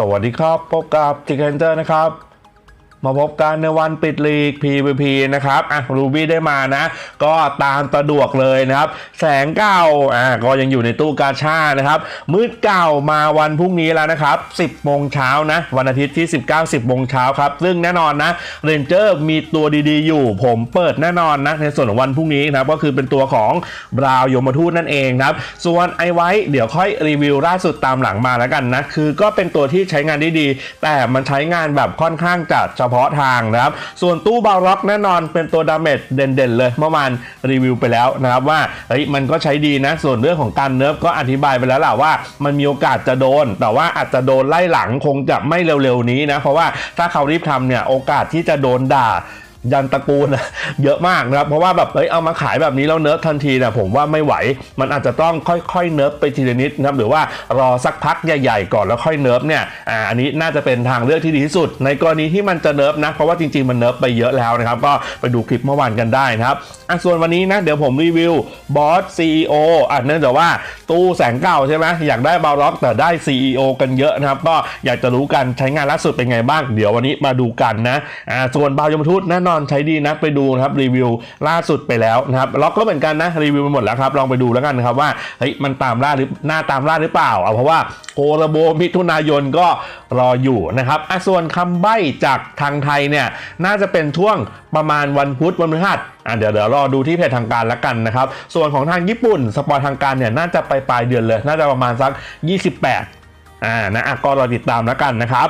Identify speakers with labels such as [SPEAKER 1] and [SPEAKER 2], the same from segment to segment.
[SPEAKER 1] สวัสดีครับพบกับจิกเนเจอร์นะครับ มาพบกันในวันปิดลีก PVP นะครับ อะรูบี้ได้มานะ ก็ตามสะดวกเลยนะครับ แสงเก่า อะก็ยังอยู่ในตู้กาชานะครับ มืดเก่ามาวันพรุ่งนี้แล้วนะครับ 10โมงเช้านะ วันอาทิตย์ที่ 19 10โมงเช้าครับ ซึ่งแน่นอนนะเรนเจอร์มีตัวดีๆ อยู่ ผมเปิดแน่นอนนะ ในส่วนของวันพรุ่งนี้นะครับ ก็คือเป็นตัวของบราวยมทูตนั่นเองครับ ส่วนไอไว้เดี๋ยวค่อยรีวิวล่าสุดตามหลังมาแล้วกันนะ คือก็เป็นตัวที่ใช้งานได้ดี แต่มันใช้งานแบบค่อนข้างจะฉพาะทางนะครับ ส่วนตู้บาล็อกแน่นอนเป็นตัวดาเมจเด่นๆเลยเมื่อวานรีวิวไปแล้วนะครับว่าเฮ้ยมันก็ใช้ดีนะ ส่วนเรื่องของการเนิร์ฟก็อธิบายไปแล้วแหละว่า มันมีโอกาสจะโดน แต่ว่าอาจจะโดนไล่หลังคงจะไม่เร็วๆนี้นะ เพราะว่าถ้าเขารีบทำเนี่ยโอกาสที่จะโดนด่า ยันตระกูลเยอะมากนะครับ เพราะว่าแบบเอ้ยเอามาขายแบบนี้แล้วเนิร์ฟทันทีนะผมว่าไม่ไหว มันอาจจะต้องค่อยๆเนิร์ฟไปทีละนิดนะครับหรือว่ารอสักพักใหญ่ๆก่อนแล้วค่อยเนิร์ฟเนี่ยอ่าอันนี้น่าจะเป็นทางเลือกที่ดีที่สุด ในกรณีที่มันจะเนิร์ฟนะเพราะว่าจริงๆมันเนิร์ฟไปเยอะแล้วนะครับก็ไปดูคลิปเมื่อวานกันได้นะครับอะส่วนวันนี้นะเดี๋ยวผมรีวิวบอส CEO อะเนื่องจากว่าตู้แสงเก่าใช่ไหมอยากได้บาล็อกแต่ได้ CEO กันเยอะนะครับ ก็อยากจะรู้กันใช้งานล่าสุดเป็นไงบ้าง เดี๋ยววันนี้มาดูกันนะอ่าส่วนบาวยมทูตแน่นอนใช้ดีนะไปดูนะครับรีวิวล่าสุดไปแล้วนะครับล็อกก็เหมือนกันนะรีวิวไปหมดแล้วครับลองไปดูแล้วกันครับว่าเฮ้ยมันตามล่าหรือหน้าตามล่าหรือเปล่าเอาเพราะว่าโกระโบมิถุนายนก็รออยู่นะครับอะส่วนคำใบ้จากทางไทยเนี่ยน่าจะเป็นช่วงประมาณวันพุธวันพฤหัสอะเดี๋ยวเดี๋ยวรอดูที่เพจทางการแล้วกันนะครับ ส่วนของทางญี่ปุ่นสปอยทางการเนี่ยน่าจะไปปลายเดือนเลย น่าจะประมาณสัก 28อ่านะอะก็รอติดตามแล้วกันนะครับ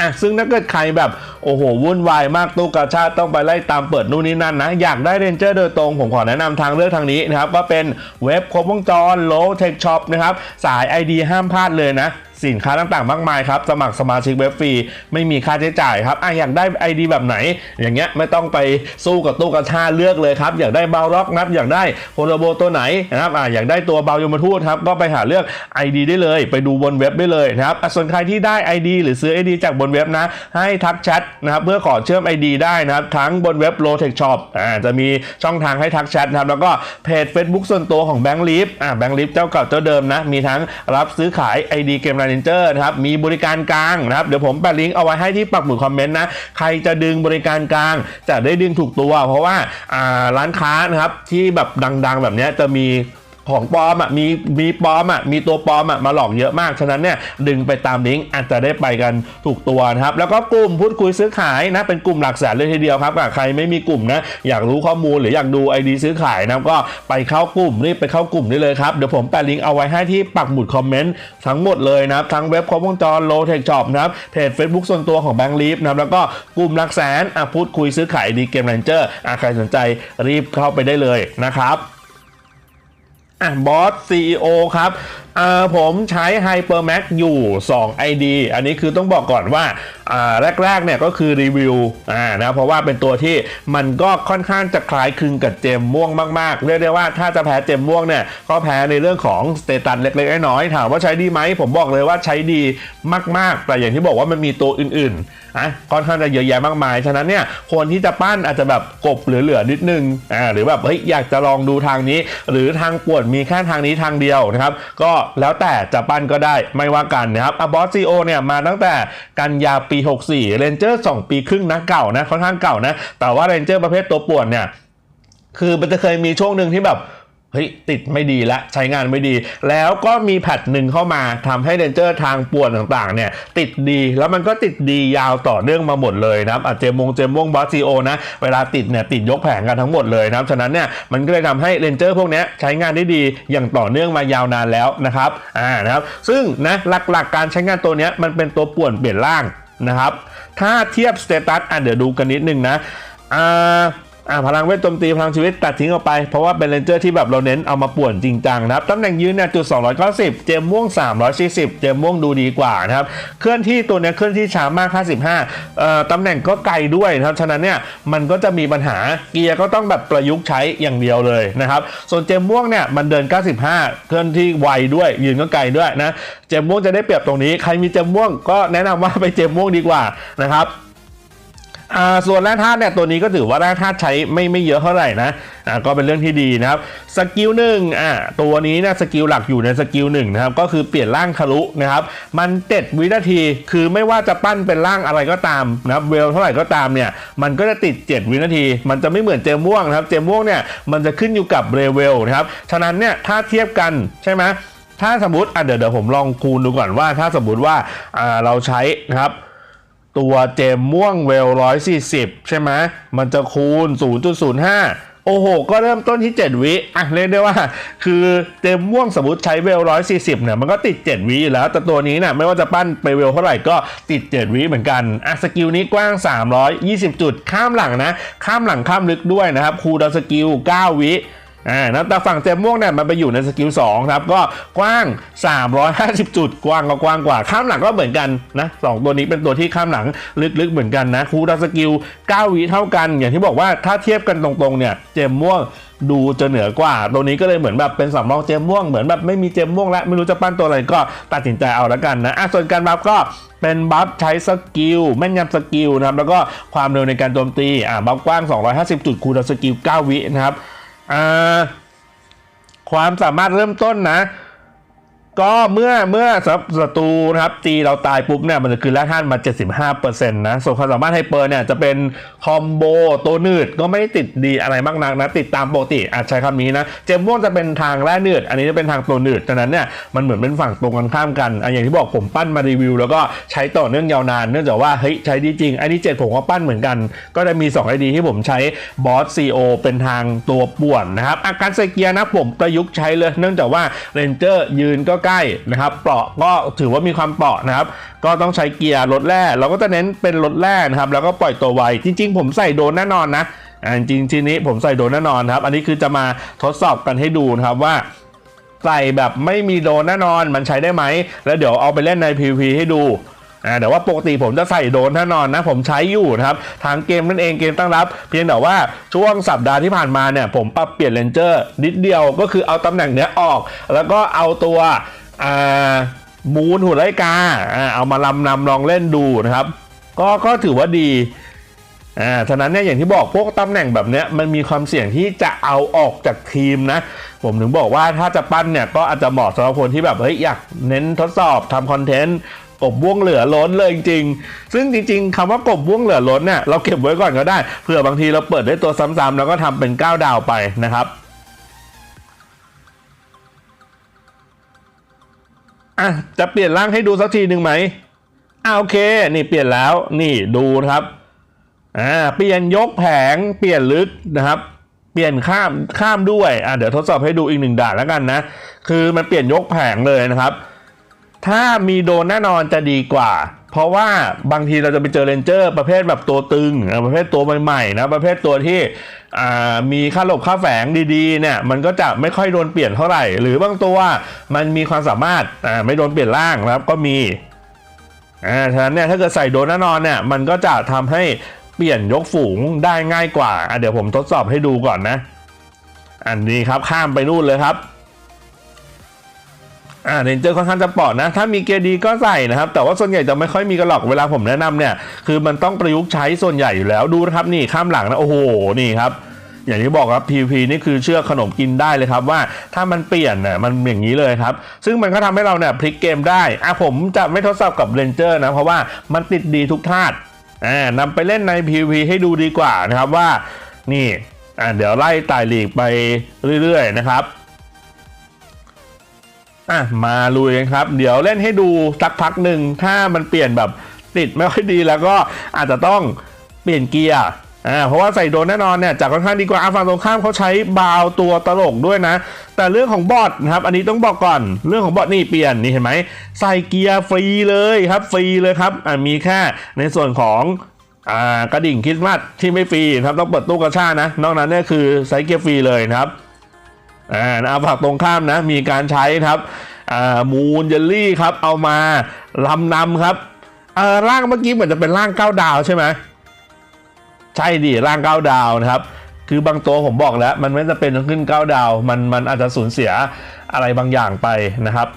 [SPEAKER 1] อะซึ่งถ้าเกิดใครแบบโอ้โหวุ่นวายมากตู้กาชาติต้องไปไล่ตามเปิดนู่นนี่นั่นนะ อยากได้เรนเจอร์โดยตรง ผมขอแนะนำทางเลือกทางนี้นะครับ ก็เป็นเว็บครบวงจรโลเทคช็อปนะครับ สาย ID ห้ามพลาดเลยนะ สินค้าต่างๆ มากมายครับ สมัครสมาชิกเว็บฟรีไม่มีค่าใช้จ่ายครับอะอยากได้ ID แบบไหน อย่างเงี้ยไม่ต้องไปสู้กับตู้กระชาเลือกเลยครับ อยากได้เบาล็อกนับอยากได้โฮโลโบตัวไหนนะครับอะอยากได้ตัวเบายมทูตครับก็ไปหาเลือก ID ได้เลย ไปดูบนเว็บได้เลยนะครับส่วนใครที่ได้ ID หรือซื้อ ID จากบนเว็บนะ ให้ทักแชทนะครับเพื่อขอเชื่อม ID ได้นะครับทั้งบนเว็บ Low Tech Shop อ่าจะมีช่องทางให้ทักแชทนะครับแล้วก็เพจ Facebook ส่วนตัวของ Bank l e a f อ่า Bank l e a f เจ้าเก่าเจ้าเดิมนะมีทั้งรับซื้อขาย ID เกมนเจอร์นะครับมีบริการกลางนะครับเดี๋ยวผมแปะลิงก์เอาไว้ให้ที่ปักหมุดคอมเมนต์นะใครจะดึงบริการกลาง จะได้ดึงถูกตัว เพราะว่าร้านค้านะครับที่แบบดัง ๆ แบบนี้จะมี ของปลอมอะมีมีปลอมอะมีตัวปลอมอะมาหลอกเยอะมากฉะนั้นเนี่ยดึงไปตามลิงก์อาจจะได้ไปกันถูกตัวนะครับ แล้วก็กลุ่มพูดคุยซื้อขายนะเป็นกลุ่มหลักแสนเลยทีเดียวครับใครไม่มีกลุ่มนะอยากรู้ข้อมูลหรืออยากดู ID ซื้อขายนะก็ไปเข้ากลุ่มรีบไปเข้ากลุ่มได้เลยครับเดี๋ยวผมแปะลิงก์เอาไว้ให้ที่ปักหมุดคอมเมนต์ทั้งหมดเลยนะครับทั้งเว็บครบวงจรโลเทคช็อปนะครับเพจ Facebook ส่วนตัวของแบงค์ลีฟนะครับแล้วก็กลุ่มหลักแสนอะพูดคุยซื้อขายดีเกมแรนเจอร์อะใครสนใจรีบเข้าไปได้เลยนะครับ อะบอส CEO ครับอ่าผมใช้ HyperMax อยู่ 2 ID อันนี้คือต้องบอกก่อนว่าอ่าแรกๆเนี่ยก็คือรีวิวอ่านะเพราะว่าเป็นตัวที่มันก็ค่อนข้างจะคล้ายคลึงกับเจมม่วงมากๆ เรียกได้ว่าถ้าจะแพ้เจมม่วงเนี่ยก็แพ้ในเรื่องของสเตตัสเล็กๆน้อยๆถามว่าใช้ดีไหมผมบอกเลยว่าใช้ดีมากๆ แต่อย่างที่บอกว่ามันมีตัวอื่นๆอะค่อนข้างจะเยอะแยะมากมาย ฉะนั้นเนี่ยคนที่จะปั้นอาจจะแบบกบเหลือๆนิดนึงอ่าหรือแบบเฮ้ยอยากจะลองดูทางนี้ หรือทางปวนมีแค่ทางนี้ทางเดียวนะครับก็แล้วแต่จะปั้นก็ได้ไม่ว่ากันนะครับอบอสซีโอเนี่ยมาตั้งแต่กันยาปี 64เรนเจอร์2ปีครึ่งนะเก่านะค่อนข้างเก่านะ แต่ว่าเรนเจอร์ประเภทตัวป่วนเนี่ยคือมันจะเคยมีช่วงหนึ่งที่แบบ เฮ้ยติดไม่ดีละใช้งานไม่ดี แล้วก็มีแพทหนึ่งเข้ามาทำให้เรนเจอร์ทางป่วนต่างๆ เนี่ย ติดดีแล้วมันก็ติดดียาวต่อเนื่องมาหมดเลยนะครับอะเจมงเจมวงบอสซีโอนะ เวลาติดเนี่ยติดยกแผงกันทั้งหมดเลยนะครับฉะนั้นเนี่ยมันก็เลยทำให้เรนเจอร์พวกนี้ใช้งานได้ดีอย่างต่อเนื่องมายาวนานแล้วนะครับอ่านะครับซึ่งนะหลักๆการใช้งานตัวนี้มันเป็นตัวป่วนเปลี่ยนร่างนะครับถ้าเทียบสเตตัสอะเดี๋ยวดูกันนิดนึงนะอ่า อ่าพลังเวทโจมตีพลังชีวิตตัดทิ้งออกไป เพราะว่าเป็นเรนเจอร์ที่แบบเราเน้นเอามาป่วนจริงจังนะครับตำแหน่งยืนเนี่ยจุด 290 เจมม่วง 340 เจมม่วงดูดีกว่านะครับเคลื่อนที่ตัวเนี้ยเคลื่อนที่ช้ามาก 55เอ่อตำแหน่งก็ไกลด้วยนะครับฉะนั้นเนี่ยมันก็จะมีปัญหาเกียร์ก็ต้องแบบประยุกต์ใช้อย่างเดียวเลยนะครับส่วนเจมม่วงเนี่ยมันเดิน 95 เคลื่อนที่ไวด้วยยืนก็ไกลด้วยนะเจมม่วงจะได้เปรียบตรงนี้ ใครมีเจมม่วงก็แนะนำว่าไปเจมม่วงดีกว่านะครับ อ่าส่วนแร่ธาตุเนี่ยตัวนี้ก็ถือว่าแร่ธาตุใช้ไม่ไม่เยอะเท่าไหร่นะอ่าก็เป็นเรื่องที่ดีนะครับสกิลหนึ่งอ่าตัวนี้เนะสกิลหลักอยู่ในสกิลหนึ่งนะครับก็คือเปลี่ยนร่างทะลุนะครับมันเจ็ดวินาทีคือไม่ว่าจะปั้นเป็นร่างอะไรก็ตามนะครับเวลเท่าไหร่ก็ตามเนี่ยมันก็จะติด 7 วินาที มันจะไม่เหมือนเจมม่วงนะครับเจมม่วงเนี่ยมันจะขึ้นอยู่กับเรเวลนะครับฉะนั้นเนี่ยถ้าเทียบกันใช่ไหมถ้าสมมติอะเดี๋ยวเดี๋ยวผมลองคูณดูก่อนว่า ถ้าสมมติว่าอ่าเราใช้นะครับ ตัวเจมม่วงเวล140ใช่ไหมมันจะคูณ 0.05 โอ้โห ก็เริ่มต้นที่ 7 วิอะเรียกได้ว่า คือเจมม่วงสมมติใช้เวล140เนี่ยมันก็ติด 7 วิอยู่แล้ว แต่ตัวนี้เนี่ยไม่ว่าจะปั้นไปเวลเท่าไหร่ก็ติด 7 วิเหมือนกันอะสกิลนี้กว้าง 320 จุดข้ามหลังนะ ข้ามหลังข้ามลึกด้วยนะครับ คูดาสกิล 9 วิ อ่าแล้วแต่ฝั่งเจมม่วงเนี่ยมันไปอยู่ในสกิล2ครับก็กว้าง 350 จุดกว้างก็กว้างกว่าข้ามหลังก็เหมือนกันนะสองตัวนี้เป็นตัวที่ข้ามหลังลึกๆเหมือนกันนะคูดาสกิล 9 วิเท่ากัน อย่างที่บอกว่าถ้าเทียบกันตรงๆเนี่ยเจมม่วงดูจะเหนือกว่า ตัวนี้ก็เลยเหมือนแบบเป็นสำรองเจมม่วงเหมือนแบบไม่มีเจมม่วงแล้วไม่รู้จะปั้นตัวอะไรก็ตัดสินใจเอาละกันนะอะส่วนการบัฟก็เป็นบัฟใช้สกิลแม่นยำสกิลนะครับแล้วก็ความเร็วในการโจมตีอะบัฟกว้าง 250 จุดคูดาสกิล 9 วินะครับ ความสามารถเริ่มต้นนะ ก็เมื่อเมื่อศัตรูนะครับตีเราตายปุ๊บเนี่ยมันจะคืนแร่ธาตุมา 75%นะส่วนความสามารถไฮเปอร์เนี่ยจะเป็นคอมโบตัวหนืดก็ไม่ได้ติดดีอะไรมากนักนะติดตามปกติอาจใช้คำนี้นะเจมม่วงจะเป็นทางแร่หนืด อันนี้จะเป็นทางตัวหนืดฉะนั้นเนี่ยมันเหมือนเป็นฝั่งตรงกันข้ามกันอะอย่างที่บอกผมปั้นมารีวิว แล้วก็ใช้ต่อเนื่องยาวนาน เนื่องจากว่าเฮ้ยใช้ดีจริงไอ้นี่เจ็ดผมก็ปั้นเหมือนกัน ก็จะมี2ไอดีที่ผมใช้บอสซีโอเป็นทางตัวป่วนนะครับอาการใส่เกียนะผมประยุกต์ใช้เลย เนื่องจากว่าเรนเจอร์ยืนก็ใกล้นะครับเปราะก็ถือว่ามีความเปราะนะครับ ก็ต้องใช้เกียร์รถแร่เราก็จะเน้นเป็นรถแร่นะครับ แล้วก็ปล่อยตัวไวจริง ๆ ผมใส่โดนแน่นอนนะอ่าจริงทีนี้ผมใส่โดนแน่นอนครับ อันนี้คือจะมาทดสอบกันให้ดูนะครับว่าใส่แบบไม่มีโดนแน่นอนมันใช้ได้ไหมแล้วเดี๋ยวเอาไปเล่นใน PVP ให้ดู อ่าแต่ว่าปกติผมจะใส่โดนแน่นอนนะ ผมใช้อยู่นะครับทางเกมนั่นเองเกมตั้งรับ เพียงแต่ว่าช่วงสัปดาห์ที่ผ่านมาเนี่ย ผมปรับเปลี่ยนเลนเจอร์นิดเดียวก็คือเอาตำแหน่งเนี้ยออก แล้วก็เอาตัวอ่ามูนหุ่นไลกาอ่าเอามาลำนำลองเล่นดูนะครับ ก็ก็ถือว่าดีอ่าฉะนั้นเนี่ยอย่างที่บอกพวกตำแหน่งแบบเนี้ยมันมีความเสี่ยงที่จะเอาออกจากทีมนะ ผมถึงบอกว่าถ้าจะปั้นเนี่ยก็อาจจะเหมาะสำหรับคนที่แบบเฮ้ยอยากเน้นทดสอบทำคอนเทนต์ กบว่วงเหลือล้นเลยจริงๆซึ่งจริง ๆคำว่ากบว่วงเหลือล้นเนี่ยเราเก็บไว้ก่อนก็ได้เผื่อบางทีเราเปิดได้ตัวซ้ำๆแล้วก็ทำเป็น 9 ดาวไปนะครับอะจะเปลี่ยนร่างให้ดูสักทีหนึ่งไหมอ่าโอเค นี่เปลี่ยนแล้วนี่ดูนะครับอ่าเปลี่ยนยกแผงเปลี่ยนลึกนะครับ เปลี่ยนข้ามข้ามด้วยอ่าเดี๋ยวทดสอบให้ดูอีกหนึ่งด่านแล้วกันนะ คือมันเปลี่ยนยกแผงเลยนะครับ ถ้ามีโดนแน่นอนจะดีกว่า เพราะว่าบางทีเราจะไปเจอเรนเจอร์ ประเภทแบบตัวตึง ประเภทตัวใหม่ๆนะประเภทตัวที่มีค่าหลบค่าแฝงดีๆเนี่ยมันก็จะไม่ค่อยโดนเปลี่ยนเท่าไหร่ หรือบางตัวมันมีความสามารถไม่โดนเปลี่ยนร่างนะครับก็มีอ่าฉะนั้นเนี่ยถ้าเกิดใส่โดนแน่นอนเนี่ยมันก็จะทำให้เปลี่ยนยกฝูงได้ง่ายกว่าอะเดี๋ยวผมทดสอบให้ดูก่อนนะ อันนี้ครับข้ามไปนู่นเลยครับ อ่าเรนเจอร์ค่อนข้างจะปลอดนะ ถ้ามีเกียร์ดีก็ใส่นะครับ แต่ว่าส่วนใหญ่จะไม่ค่อยมีกันหรอกเวลาผมแนะนำเนี่ย คือมันต้องประยุกต์ใช้ส่วนใหญ่อยู่แล้วดูนะครับนี่ข้ามหลังนะ โอ้โห นี่ครับอย่างที่บอกครับ PVP นี่คือเชื่อขนมกินได้เลยครับว่าถ้ามันเปลี่ยนน่ะมันอย่างนี้เลยครับ ซึ่งมันก็ทำให้เราเนี่ยพลิกเกมได้อะผมจะไม่ทดสอบกับเรนเจอร์นะเพราะว่ามันติดดีทุกธาตุอ่านำไปเล่นใน PVP ให้ดูดีกว่านะครับว่านี่อ่าเดี๋ยวไล่ไต่ลีกไปเรื่อยๆนะครับ อะมาลุยกันครับ เดี๋ยวเล่นให้ดูสักพักหนึ่งถ้ามันเปลี่ยนแบบติดไม่ค่อยดีแล้วก็อาจจะต้องเปลี่ยนเกียร์อ่าเพราะว่าใส่โดนแน่นอนเนี่ยจากค่อนข้างดีกว่าอาฝั่งตรงข้ามเขาใช้บาวตัวตลกด้วยนะ แต่เรื่องของบอทนะครับ อันนี้ต้องบอกก่อนเรื่องของบอทนี่เปลี่ยนนี่เห็นไหมใส่เกียร์ฟรีเลยครับฟรีเลยครับอ่ามีแค่ในส่วนของอ่ากระดิ่งคริสต์มาสที่ไม่ฟรีครับต้องเปิดตู้กระชานะ นอกนั้นเนี่ยคือใช้เกียร์ฟรีเลยนะครับ อ่าอาผักตรงข้ามนะมีการใช้ครับมูนเจลลี่ครับเอามาลำนำครับร่างเมื่อกี้เหมือนจะเป็นร่างเก้าดาวใช่ไหมใช่ดิร่างเก้าดาวนะครับคือบางตัวผมบอกแล้ว มันไม่จะเป็นต้องขึ้นเก้าดาว มันมันอาจจะสูญเสียอะไรบางอย่างไปนะครับ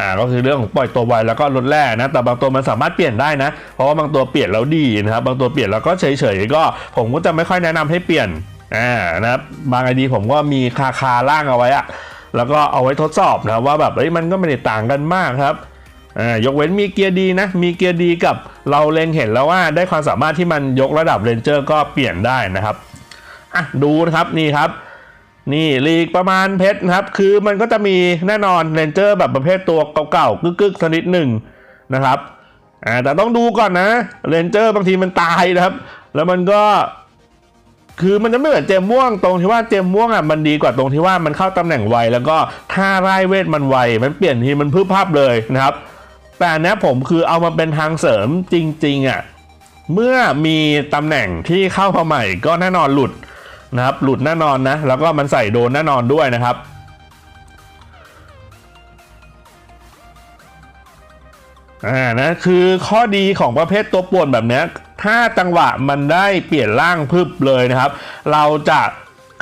[SPEAKER 1] อ่าก็คือเรื่องของปล่อยตัวไวแล้วก็ลดแร่นะแต่บางตัวมันสามารถเปลี่ยนได้นะ เพราะว่าบางตัวเปลี่ยนแล้วดีนะครับ บางตัวเปลี่ยนแล้วก็เฉยๆก็ ผมก็จะไม่ค่อยแนะนำให้เปลี่ยน อ่านะครับบางไอดีผมก็มีคาคาล่างเอาไว้อะแล้วก็เอาไว้ทดสอบนะว่าแบบเอ้ยมันก็ไม่ได้ต่างกันมากครับอ่ายกเว้นมีเกียร์ดีนะ มีเกียร์ดีกับเราเล็งเห็นแล้วว่าได้ความสามารถที่มันยกระดับเรนเจอร์ก็เปลี่ยนได้นะครับอะดูนะครับนี่ครับ นี่ลีกประมาณเพชรนะครับ คือมันก็จะมีแน่นอนเรนเจอร์แบบประเภทตัวเก่าๆกึกๆชนิดหนึ่งนะครับอ่าแต่ต้องดูก่อนนะเรนเจอร์บางทีมันตายนะครับ แล้วมันก็ คือมันจะไม่เหมือนเจมม่วงตรงที่ว่าเจมม่วงอะมันดีกว่าตรงที่ว่ามันเข้าตำแหน่งไวแล้วก็ท่าไร่เวทมันไวมันเปลี่ยนทีมันพึบภาพเลยนะครับ แต่อันเนี้ยผมคือเอามาเป็นทางเสริมจริงๆอะเมื่อมีตำแหน่งที่เข้ามาใหม่ก็แน่นอนหลุดนะครับหลุดแน่นอนนะ แล้วก็มันใส่โดนแน่นอนด้วยนะครับ อ่านะคือข้อดีของประเภทตัวป่วนแบบนี้ถ้าจังหวะมันได้เปลี่ยนร่างพึบเลยนะครับ เราจะ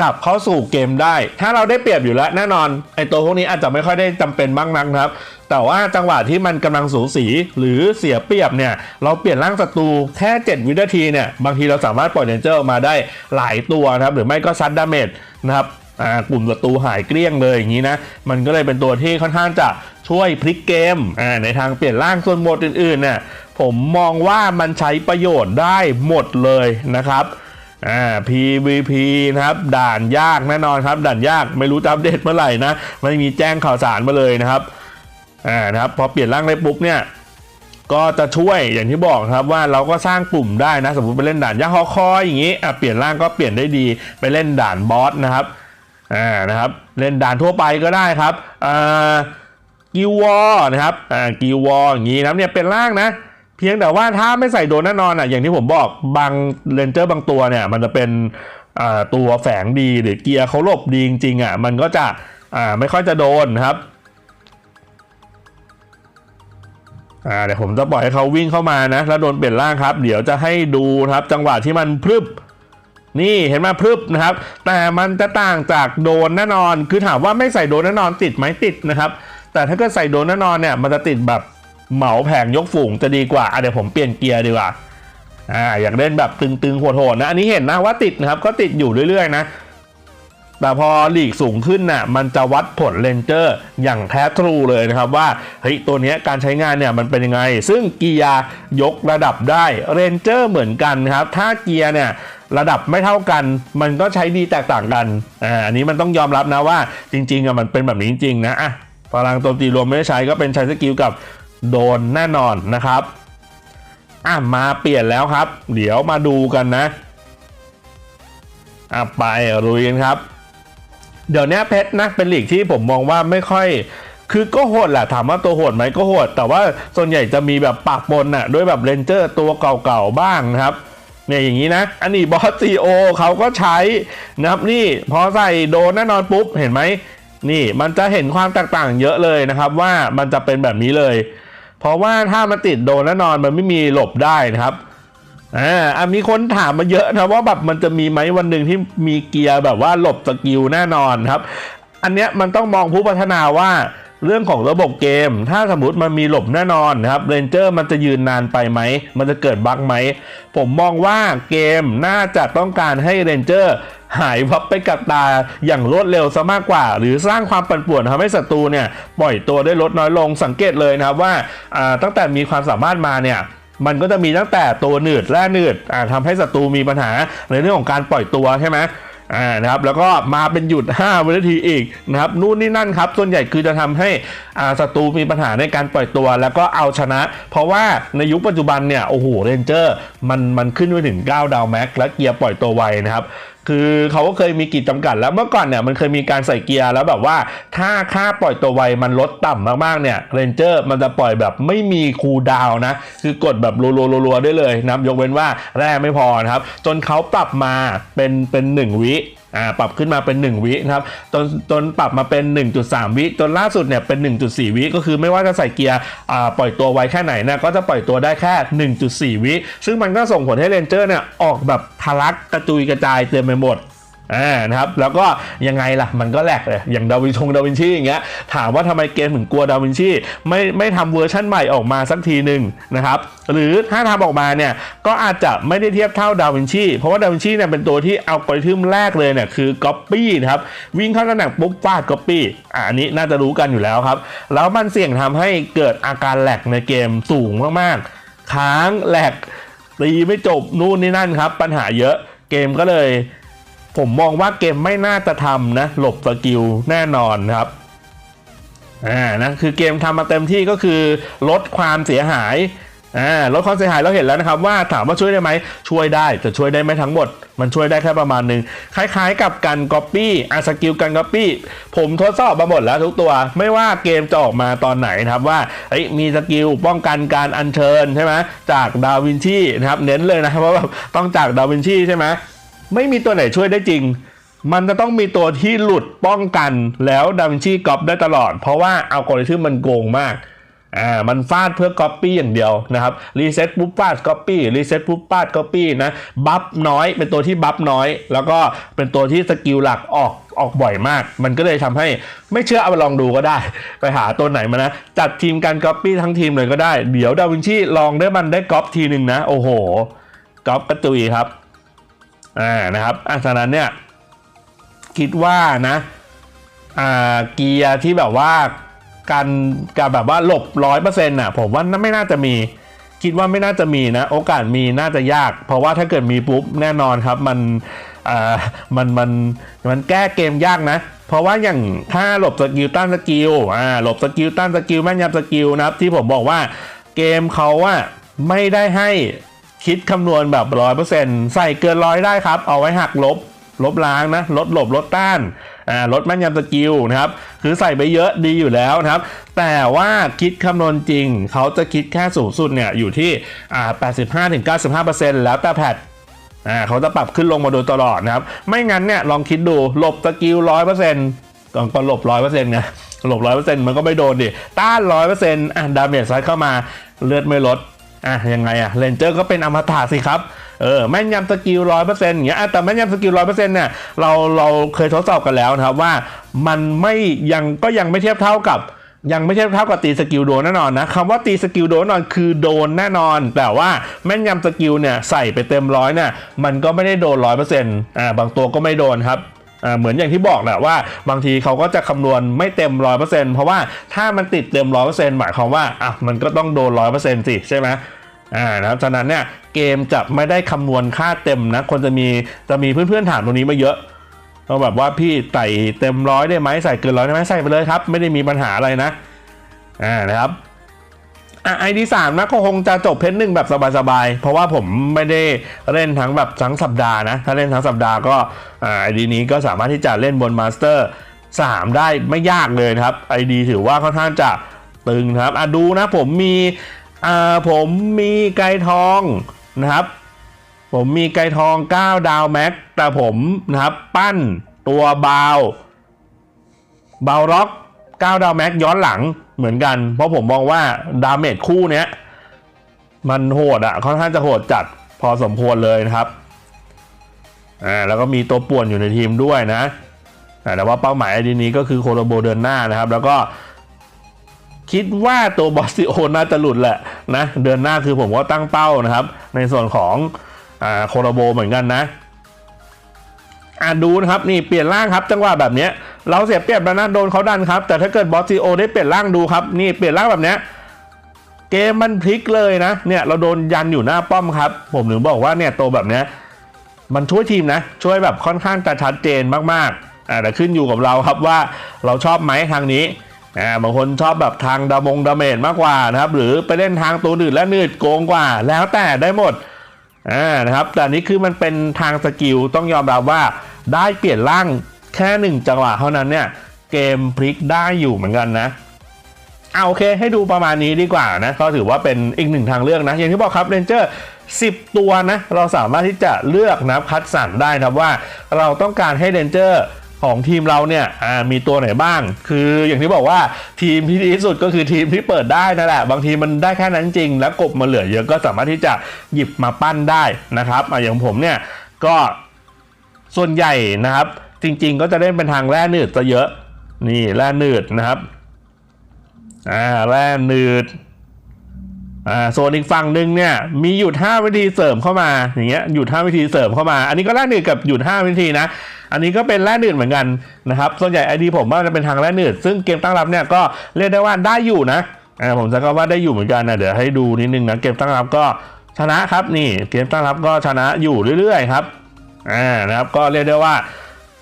[SPEAKER 1] กลับเข้าสู่เกมได้ ถ้าเราได้เปรียบอยู่แล้วแน่นอนไอตัวพวกนี้อาจจะไม่ค่อยได้จำเป็นมากนักครับ แต่ว่าจังหวะที่มันกำลังสูสีหรือเสียเปรียบเนี่ยเราเปลี่ยนร่างศัตรูแค่ 7 วินาทีเนี่ยบางทีเราสามารถปล่อยเนเจอร์ออกมาได้หลายตัวนะครับหรือไม่ก็ซัดดาเมจนะครับอ่ากลุ่มศัตรูหายเกลี้ยงเลยอย่างนี้นะมันก็เลยเป็นตัวที่ค่อนข้างจะ ช่วยพลิกเกมอ่าในทางเปลี่ยนร่างส่วนโหมดอื่นๆเนี่ยผมมองว่ามันใช้ประโยชน์ได้หมดเลยนะครับอ่า PVP นะครับ ด่านยากแน่นอนครับ ด่านยากไม่รู้จะอัปเดตเมื่อไหร่นะไม่มีแจ้งข่าวสารมาเลยนะครับอ่านะครับพอเปลี่ยนร่างได้ปุ๊บเนี่ยก็จะช่วยอย่างที่บอกครับว่าเราก็สร้างกลุ่มได้นะ สมมติไปเล่นด่านยากฮอคอยอย่างนี้อะเปลี่ยนร่างก็เปลี่ยนได้ดีไปเล่นด่านบอสนะครับอ่านะครับ เล่นด่านทั่วไปก็ได้ครับอ่า กิววอนะครับอ่ากิววออย่างนี้นะเนี่ยเป็นร่างนะ เพียงแต่ว่าถ้าไม่ใส่โดนแน่นอนอะอย่างที่ผมบอกบางเรนเจอร์บางตัวเนี่ย มันจะเป็นอ่าตัวแฝงดีหรือเกียร์เขาหลบดีจริงๆอะมันก็จะอ่าไม่ค่อยจะโดนครับอ่าเดี๋ยวผมจะปล่อยให้เขาวิ่งเข้ามานะแล้วโดนเปลี่ยนร่างครับ เดี๋ยวจะให้ดูครับ จังหวะที่มันพรึบนี่เห็นไหมพรึบนะครับ แต่มันจะต่างจากโดนแน่นอน คือถามว่าไม่ใส่โดนแน่นอนติดไหมติดนะครับ แต่ถ้าเกิดใส่โดนแน่นอนเนี่ยมันจะติดแบบเหมาแผงยกฝูงจะดีกว่าอะเดี๋ยวผมเปลี่ยนเกียร์ดีกว่าอ่าอยากเล่นแบบตึงๆโหดๆนะอันนี้เห็นนะว่าติดนะครับก็ติดอยู่เรื่อยๆนะแต่พอหลีกสูงขึ้นน่ะมันจะวัดผลเลนเจอร์อย่างแท้ทรูเลยนะครับว่าเฮ้ยตัวนี้การใช้งานเนี่ยมันเป็นยังไง ซึ่งเกียร์ยกระดับได้เรนเจอร์เหมือนกันครับ ถ้าเกียร์เนี่ยระดับไม่เท่ากัน มันก็ใช้ดีแตกต่างกันอ่าอันนี้มันต้องยอมรับนะว่าจริงๆอะมันเป็นแบบนี้จริงๆนะอะ พลังโจมตีรวมไม่ได้ใช้ก็เป็นใช้สกิลกับโดนแน่นอนนะครับอะมาเปลี่ยนแล้วครับ เดี๋ยวมาดูกันนะอะไปลุยกันครับ เดี๋ยวนี้เพชรนะเป็นหลีกที่ผมมองว่าไม่ค่อย คือก็โหดแหละถามว่าตัวโหดไหมก็โหด แต่ว่าส่วนใหญ่จะมีแบบปากปนน่ะด้วยแบบเรนเจอร์ตัวเก่าๆบ้างนะครับเนี่ยอย่างนี้นะ อันนี้บอสซีโอเขาก็ใช้นะครับนี่พอใส่โดนแน่นอนปุ๊บเห็นไหม นี่มันจะเห็นความแตกต่างเยอะเลยนะครับว่ามันจะเป็นแบบนี้เลย เพราะว่าถ้ามันติดโดนแน่นอนมันไม่มีหลบได้นะครับอ่าอะมีคนถามมาเยอะนะว่าแบบมันจะมีไหมวันหนึ่งที่มีเกียร์แบบว่าหลบสกิลแน่นอนครับ อันเนี้ยมันต้องมองผู้พัฒนาว่า เรื่องของระบบเกม ถ้าสมมติมันมีหลบแน่นอนนะครับเรนเจอร์มันจะยืนนานไปไหม มันจะเกิดบั๊กไหม ผมมองว่าเกมน่าจะต้องการให้เรนเจอร์หายวับไปกับตาอย่างรวดเร็วซะมากกว่า หรือสร้างความปั่นป่วนทำให้ศัตรูเนี่ยปล่อยตัวได้ลดน้อยลงสังเกตเลยนะครับว่าตั้งแต่มีความสามารถมาเนี่ยมันก็จะมีตั้งแต่ตัวหนืดแร่หนืดอ่าทำให้ศัตรูมีปัญหาในเรื่องของการปล่อยตัวใช่ไหม อ่านะครับแล้วก็มาเป็นหยุด5วินาทีอีกนะครับนู่นนี่นั่นครับ ส่วนใหญ่คือจะทำให้อ่าศัตรูมีปัญหาในการปล่อยตัวแล้วก็เอาชนะ เพราะว่าในยุคปัจจุบันเนี่ยโอ้โหเรนเจอร์มันมันขึ้นไปถึง 9 ดาวแม็กและเกียร์ปล่อยตัวไวนะครับ คือเขาก็เคยมีกีดจำกัดแล้วเมื่อก่อนเนี่ยมันเคยมีการใส่เกียร์แล้วแบบว่า ถ้าค่าปล่อยตัวไวมันลดต่ำมากๆเนี่ยเรนเจอร์มันจะปล่อยแบบไม่มีคูลดาวนะ คือกดแบบรัวๆๆได้เลยนะยกเว้นว่าแร่ไม่พอนะครับ จนเขาปรับมาเป็นเป็นหนึ่งวิ อ่าปรับขึ้นมาเป็น 1 วินะครับจนจนปรับมาเป็น 1.3 วิจนล่าสุดเนี่ยเป็น 1.4 วิก็คือไม่ว่าจะใส่เกียร์อ่าปล่อยตัวไวแค่ไหนนะก็จะปล่อยตัวได้แค่ 1.4 วิซึ่งมันก็ส่งผลให้เรนเจอร์เนี่ยออกแบบทะลักกระจุยกระจายเต็มไปหมด อ่านะครับแล้วก็ยังไงล่ะมันก็แหลกเลยอย่างดาวินชงดาวินชีอย่างเงี้ยถามว่าทำไมเกมถึงกลัวดาวินชีไม่ไม่ทำเวอร์ชั่นใหม่ออกมาสักทีหนึ่งนะครับหรือถ้าทำออกมาเนี่ยก็อาจจะไม่ได้เทียบเท่าดาวินชีเพราะว่าดาวินชีเนี่ยเป็นตัวที่เอากริทึมแรกเลยเนี่ยคือก๊อปปี้นะครับวิ่งเข้าตำแหน่งปุ๊บฟาดก๊อปปี้อ่าอันนี้น่าจะรู้กันอยู่แล้วครับ แล้วมันเสี่ยงทำให้เกิดอาการแหลกในเกมสูงมากๆค้างแหลกตีไม่จบนู่นนี่นั่นครับ ปัญหาเยอะเกมก็เลย ผมมองว่าเกมไม่น่าจะทำนะ หลบสกิลแน่นอนครับอ่านะคือเกมทำมาเต็มที่ก็คือลดความเสียหายอ่าลดความเสียหายเราเห็นแล้วนะครับ ว่าถามว่าช่วยได้ไหมช่วยได้แต่ช่วยได้ไม่ทั้งหมด มันช่วยได้แค่ประมาณหนึ่งคล้ายๆกับการก๊อปปี้อะสกิลการก๊อปปี้ผมทดสอบมาหมดแล้วทุกตัว ไม่ว่าเกมจะออกมาตอนไหนนะครับว่าเอ้ยมีสกิลป้องกันการอัญเชิญใช่ไหมจากดาวินชีนะครับเน้นเลยนะว่าะแบบต้องจากดาวินชีใช่ไหม ไม่มีตัวไหนช่วยได้จริง มันจะต้องมีตัวที่หลุดป้องกันแล้วดาวินชีก๊อปได้ตลอด เพราะว่าอัลกอริทึมมันโกงมากอ่ามันฟาดเพื่อก๊อปปี้อย่างเดียวนะครับรีเซ็ตปุ๊บฟาดก๊อปปี้รีเซ็ตปุ๊บฟาดก๊อปปี้นะบัฟน้อย เป็นตัวที่บัฟน้อย แล้วก็เป็นตัวที่สกิลหลักออกออกบ่อยมาก มันก็เลยทำให้ไม่เชื่อเอาไปลองดูก็ได้ ไปหาตัวไหนมานะ จัดทีมการก๊อปปี้ทั้งทีมเลยก็ได้ เดี๋ยวดาวินชีลองได้มันได้ก๊อปทีหนึ่งนะ โอ้โหก๊อปกระจุยครับ อ่านะครับอะฉะนั้นเนี่ยคิดว่านะอ่าเกียร์ที่แบบว่าการการแบบว่าหลบร้อยเปอร์เซ็นต์่ะผมว่าไม่น่าจะมีคิดว่าไม่น่าจะมีนะ โอกาสมีน่าจะยาก เพราะว่าถ้าเกิดมีปุ๊บแน่นอนครับมันอ่ามันมันมันแก้เกมยากนะ เพราะว่าอย่างถ้าหลบสกิลต้านสกิลอ่าหลบสกิลต้านสกิลแม่นยำสกิลนะครับที่ผมบอกว่าเกมเขาว่าไม่ได้ให้ คิดคำนวณแบบร้อยเปอร์เซ็นต์ใส่เกินร้อยได้ครับ เอาไว้หักลบ ลบล้างนะ ลดหลบ ลดต้านอ่าลดแม่นยำสกิลนะครับ คือใส่ไปเยอะดีอยู่แล้วนะครับ แต่ว่าคิดคำนวณจริง เขาจะคิดแค่สูงสุดเนี่ยอยู่ที่อ่า85-95%แล้วแต่แพทอ่าเขาจะปรับขึ้นลงมาโดยตลอดนะครับ ไม่งั้นเนี่ยลองคิดดูหลบสกิลร้อยเปอร์เซ็นต์ก่อนก็หลบร้อยเปอร์เซ็นต์ไงหลบร้อยเปอร์เซ็นต์มันก็ไม่โดนดิ ต้านร้อยเปอร์เซ็นต์อะดาเมจซัดเข้ามาเลือดไม่ลด อะยังไงอะเลนเจอร์ก็เป็นอมตะสิครับเออแม่นยำสกิลร้อยเปอร์เซ็นต์อย่างเงี้ยแต่แม่นยำสกิลร้อยเปอร์เซ็นต์เนี่ยเราเราเคยทดสอบกันแล้วนะครับว่ามันไม่ยังก็ยังไม่เทียบเท่ากับยังไม่เทียบเท่ากับตีสกิลโดนแน่นอนนะคำว่าตีสกิลโดนแน่นอนคือโดนแน่นอน แต่ว่าแม่นยำสกิลเนี่ยใส่ไปเต็มร้อยเนี่ยมันก็ไม่ได้โดนร้อยเปอร์เซ็นต์อ่าบางตัวก็ไม่โดนครับ เหมือนอย่างที่บอกแหละว่า บางทีเขาก็จะคำนวณไม่เต็มร้อยเปอร์เซ็นต์เพราะว่าถ้ามันติดเต็มร้อยเปอร์เซ็นต์หมายความว่าอะมันก็ต้องโดนร้อยเปอร์เซ็นต์สิใช่ไหมอ่านะฉะนั้นเนี่ยเกมจะไม่ได้คำนวณค่าเต็มนะคนจะมีจะมีเพื่อนๆถามตรงนี้มาเยอะเราแบบว่าพี่ใส่เต็มร้อยได้ไหมใส่เกินร้อยได้ไหมใส่ไปเลยครับ ไม่ได้มีปัญหาอะไรนะอ่านะครับ อะไอดีสามนะก็คงจะจบเพชรหนึ่งแบบสบายๆ เพราะว่าผมไม่ได้เล่นทั้งแบบทั้งสัปดาห์นะ ถ้าเล่นทั้งสัปดาห์ก็อ่าไอดีนี้ก็สามารถที่จะเล่นบนมาสเตอร์สามได้ไม่ยากเลยครับไอดีถือว่าค่อนข้างจะตึงครับอะดูนะผมมีอ่าผมมีไก่ทองนะครับ ผมมีไก่ทอง 9 ดาวแม็กแต่ผมนะครับปั้นตัวบาวบาวร็อก 9 ดาวแม็กย้อนหลัง เหมือนกัน เพราะผมมองว่าดาเมจคู่เนี้ย มันโหดอะค่อนข้างจะโหดจัดพอสมควรเลยนะครับอ่าแล้วก็มีตัวป่วนอยู่ในทีมด้วยนะอ่าแต่ว่าเป้าหมายไอดีนี้ก็คือโคโลโบเดินหน้านะครับ แล้วก็คิดว่าตัวบอสซิโอน่าจะหลุดแหละนะเดือนหน้าคือผมก็ตั้งเป้านะครับ ในส่วนของอ่าโคโรโบเหมือนกันนะ อ่าดูนะครับนี่เปลี่ยนร่างครับจังหวะแบบนี้เราเสียเปรียบแล้วนะโดนเขาดันครับ แต่ถ้าเกิดบอสซิโอได้เปลี่ยนร่างดูครับนี่เปลี่ยนร่างแบบนี้เกมมันพลิกเลยนะเนี่ยเราโดนยันอยู่หน้าป้อมครับ ผมถึงบอกว่าเนี่ยโตแบบนี้มันช่วยทีมนะ ช่วยแบบค่อนข้างจะชัดเจนมากๆอ่าแต่ขึ้นอยู่กับเราครับว่าเราชอบไหมทางนี้อ่าบางคนชอบแบบทางดามงดาเมจมากกว่านะครับหรือไปเล่นทางตัวอื่นและนืดโกงกว่า แล้วแต่ได้หมดอ่านะครับแต่นนี้คือมันเป็นทางสกิลต้องยอมรับว่า ได้เปลี่ยนร่างแค่หนึ่งจังหวะเท่านั้นเนี่ย เกมพลิกได้อยู่เหมือนกันนะเอาโอเคให้ดูประมาณนี้ดีกว่านะก็ถือว่าเป็นอีกหนึ่งทางเลือกนะ อย่างที่บอกครับเรนเจอร์10 ตัวนะ เราสามารถที่จะเลือกนะคัดสรรได้นะครับว่าเราต้องการให้เรนเจอร์ของทีมเราเนี่ยมีตัวไหนบ้าง คืออย่างที่บอกว่าทีมที่ดีที่สุดก็คือทีมที่เปิดได้นั่นแหละบางทีมันได้แค่นั้นจริง แล้วกบมาเหลือเยอะก็สามารถที่จะหยิบมาปั้นได้นะครับออย่างผมเนี่ยก็ ส่วนใหญ่นะครับ จริงๆก็จะเล่นเป็นทางแร่หนืดจะเยอะ นี่แร่หนืดนะครับอ่าแร่หนืดอ่าส่วนอีกฝั่งหนึ่งเนี่ยมีหยุด5วิธีเสริมเข้ามาอย่างเงี้ยหยุด5วิธีเสริมเข้ามา อันนี้ก็แร่หนืดกับหยุด5วิธีนะอันนี้ก็เป็นแร่หนืดเหมือนกันนะครับส่วนใหญ่ไอดีผมว่าจะเป็นทางแร่หนืดซึ่งเกมตั้งรับเนี่ยก็เรียกได้ว่าได้อยู่นะอ่าผมจะก็ว่าได้อยู่เหมือนกันนะเดี๋ยวให้ดูนิดนึงนะเกมตั้งรับก็ชนะครับนี่เกมตั้งรับก็ชนะอยู่เรื่อยๆครับ อ่านะครับก็เรียกได้ว่า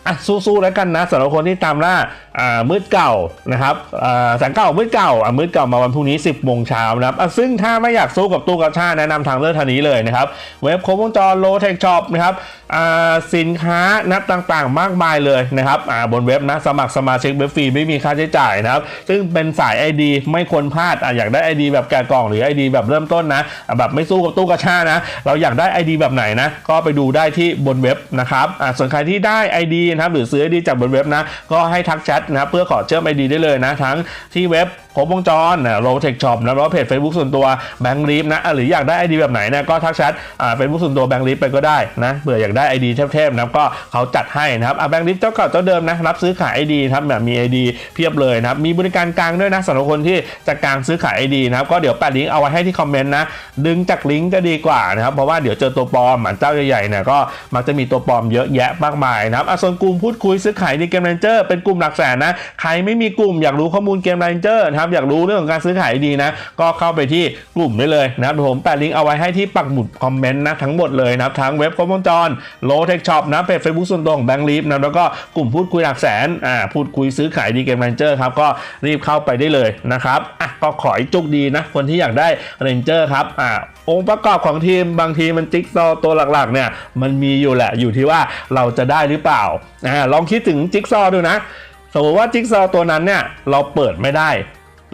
[SPEAKER 1] อะสู้ๆแล้วกันนะสำหรับคนที่ตามล่าอ่ามืดเก่านะครับอ่าแสงเก่ามืดเก่าอะมืดเก่ามาวันพรุ่งนี้ 10โมงเช้านะครับอะซึ่งถ้าไม่อยากสู้กับตู้กระชาแนะนำทางเลือกทางนี้เลยนะครับ เว็บครบวงจรโลเทคช็อปนะครับอ่าสินค้านับต่างๆ มากมายเลยนะครับอ่าบนเว็บนะสมัครสมาชิกเว็บฟรีไม่มีค่าใช้จ่ายนะครับ ซึ่งเป็นสาย ID ไม่ควรพลาดอะอยากได้ ID แบบแกะกล่องหรือ ID แบบเริ่มต้นนะอะแบบไม่สู้กับตู้กระชานะ เราอยากได้ ID แบบไหนนะก็ไปดูได้ที่บนเว็บนะครับอะส่วนใครที่ได้ ID นะครับหรือซื้อ ID จากบนเว็บนะก็ให้ทักแชทนะเพื่อขอเชื่อมไอดีได้เลยนะทั้งที่เว็บ รบวงจรนะโรเทคช็อปนะแล้วก็เพจ Facebook ส่วนตัวแบงค์ลีฟนะหรืออยากได้ ID แบบไหนนะก็ทักแชทอ่าเฟซบุ๊กส่วนตัวแบงค์ลีฟไปก็ได้นะเผื่ออยากได้ ID เทพๆนะก็เขาจัดให้นะครับอะแบงค์ลีฟเจ้าเก่าเจ้าเดิมนะรับซื้อขาย ID นะครับแบบมี ID เพียบเลยนะครับมีบริการกลางด้วยนะสำหรับคนที่จะกลางซื้อขาย ID นะครับก็เดี๋ยวแปะลิงก์เอาไว้ให้ที่คอมเมนต์นะดึงจากลิงก์จะดีกว่านะครับเพราะว่าเดี๋ยวเจอตัวปลอมเหมือนเจ้าใหญ่ๆเนี่ยก็มักจะมีตัวปลอมเยอะแยะมากมายนะครับอะส่วนกลุ่มพูดคุยซื้อขายในเกมเรนเจอร์เป็นกลุ่มหลักแสนนะใครไม่มีกลุ่มอยากรู้ข้อมูลเกมเรนเจอร์นะครับอยากรู้เรื่องของการซื้อขายดีนะ ก็เข้าไปที่กลุ่มได้เลยนะครับผมแปะลิงก์เอาไว้ให้ที่ปักหมุดคอมเมนต์นะทั้งหมดเลยนะครับทั้งเว็บครบวงจรโลเทคช็อปนะเพจเฟซบุ๊กส่วนตัวของแบงค์ลีฟนะแล้วก็กลุ่มพูดคุยหลักแสนอ่าพูดคุยซื้อขายดีเกมเรนเจอร์ครับก็รีบเข้าไปได้เลยนะครับอะก็ขอให้โชคดีนะ คนที่อยากได้เรนเจอร์ครับอ่าองค์ประกอบของทีมบางทีมันจิ๊กซอว์ตัวหลักๆเนี่ยมันมีอยู่แหละอยู่ที่ว่าเราจะได้หรือเปล่าอ่าลองคิดถึงจิ๊กซอวดูนะสมมติว่าจิ๊กซอตัวนั้นเนี่ยเราเปิดไม่ได้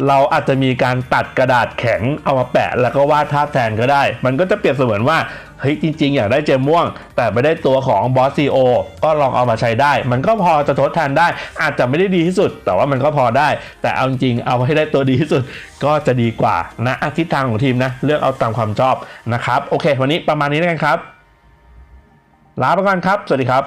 [SPEAKER 1] เราอาจจะมีการตัดกระดาษแข็งเอามาแปะ แล้วก็วาดภาพแทนก็ได้ มันก็จะเปรียบเสมือนว่าเฮ้ยจริง ๆ อยากได้เจมม่วง แต่ไม่ได้ตัวของบอสซีโอก็ลองเอามาใช้ได้ มันก็พอจะทดแทนได้ อาจจะไม่ได้ดีที่สุด แต่ว่ามันก็พอได้ แต่เอาจริงๆเอาให้ได้ตัวดีที่สุด ก็จะดีกว่านะทิศทางของทีมนะเลือกเอาตามความชอบนะครับโอเค วันนี้ประมาณนี้แล้วกันครับลาไปก่อนครับ สวัสดีครับ